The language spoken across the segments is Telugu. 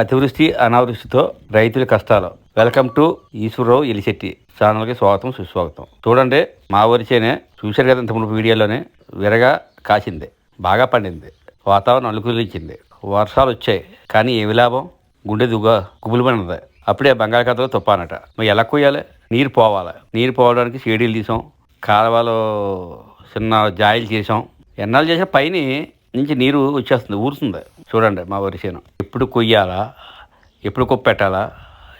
అతివృష్టి అనావృష్టితో రైతుల కష్టాలు. వెల్కమ్ టు ఈశ్వరరావు ఎలిశెట్టి ఛానల్కి స్వాగతం సుస్వాగతం. చూడండి మా వరిచేనే చూశారు కదా ఇంతకుముందు వీడియోలోనే విరగా కాసింది బాగా పండింది వాతావరణం అనుకూలించింది వర్షాలు వచ్చాయి కానీ ఏమి లాభం? గుండె దుగ్గ గుబులు పడినది. అప్పుడే బంగాళాఖాతంలో తుప్పానట మరి ఎలా కొయ్యాలి? నీరు పోవాలి. నీరు పోవడానికి షేడీలు తీసాం కాలువలో చిన్న జాయిలు చేసాం. ఎన్నాళ్ళు చేసిన పైన నుంచి నీరు వచ్చేస్తుంది ఊరుతుంది. చూడండి మా వరిసేను ఎప్పుడు కొయ్యాలా? ఎప్పుడు కుప్పెట్టాలా?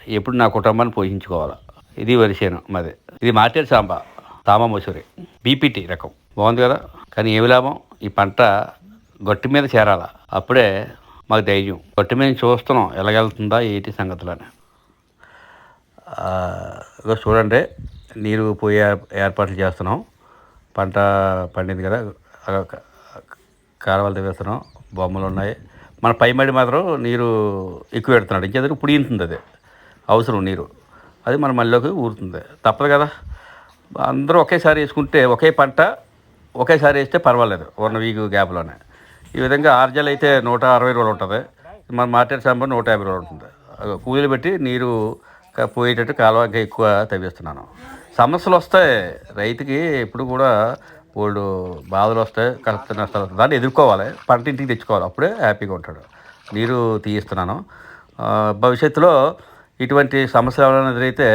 ఎప్పుడు నా కుటుంబాన్ని పోషించుకోవాలా? ఇది వరిసేను మాది. ఇది మార్టేరు సాంబా సాంబా మసూరి. బీపీటీ రకం. బాగుంది కదా? కానీ ఏమి లాభం? ఈ పంట గట్టి మీద చేరాలా? అప్పుడే మాకు ధైర్యం. గట్టి మీద చూస్తున్నాం. ఎలాగెళ్తుందా ఏంటి సంగతులని. ఆ, చూడండి. నీరు పోయే ఏర్పాట్లు చేస్తున్నాం. పంట పండింది కదా? కాలువలు వేస్తున్నాం బొమ్మలు ఉన్నాయి. మన పై మడి మాత్రం నీరు ఎక్కువ పెడుతున్నాడు. ఇంకేందుకు పుడిగింతుంది అది. అవసరం నీరు. అది మన మళ్ళీలోకి ఊరుతుంది. తప్పదు కదా. అందరూ ఒకేసారి వేసుకుంటే ఒకే పంట ఒకేసారి వేస్తే పర్వాలేదు. వన్ వీక్ గ్యాప్లోనే. ఈ విధంగా ఆర్జల్ అయితే నూట అరవై రోజులు ఉంటుంది. మన మార్కెట్ సాంబార్ నూట యాభై రోజులు ఉంటుంది. కూలీలు పెట్టి నీరు పోయేటట్టు కాలువ ఇంకా ఎక్కువ తవ్విస్తున్నాను. సమస్యలు వస్తాయి. రైతుకి ఎప్పుడు కూడా వాళ్ళు బాధలు వస్తాయి కష్ట నష్టాలు వస్తాయి దాన్ని ఎదుర్కోవాలి పంట ఇంటికి తెచ్చుకోవాలి. అప్పుడే హ్యాపీగా ఉంటాడు. నీరు తీయిస్తున్నాను. భవిష్యత్తులో ఇటువంటి సమస్యలు ఎవరైనా ఎదురైతే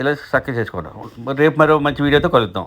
ఇలా చక్కగా చేసుకుంటాం. రేపు మరో మంచి వీడియోతో కలుద్దాం.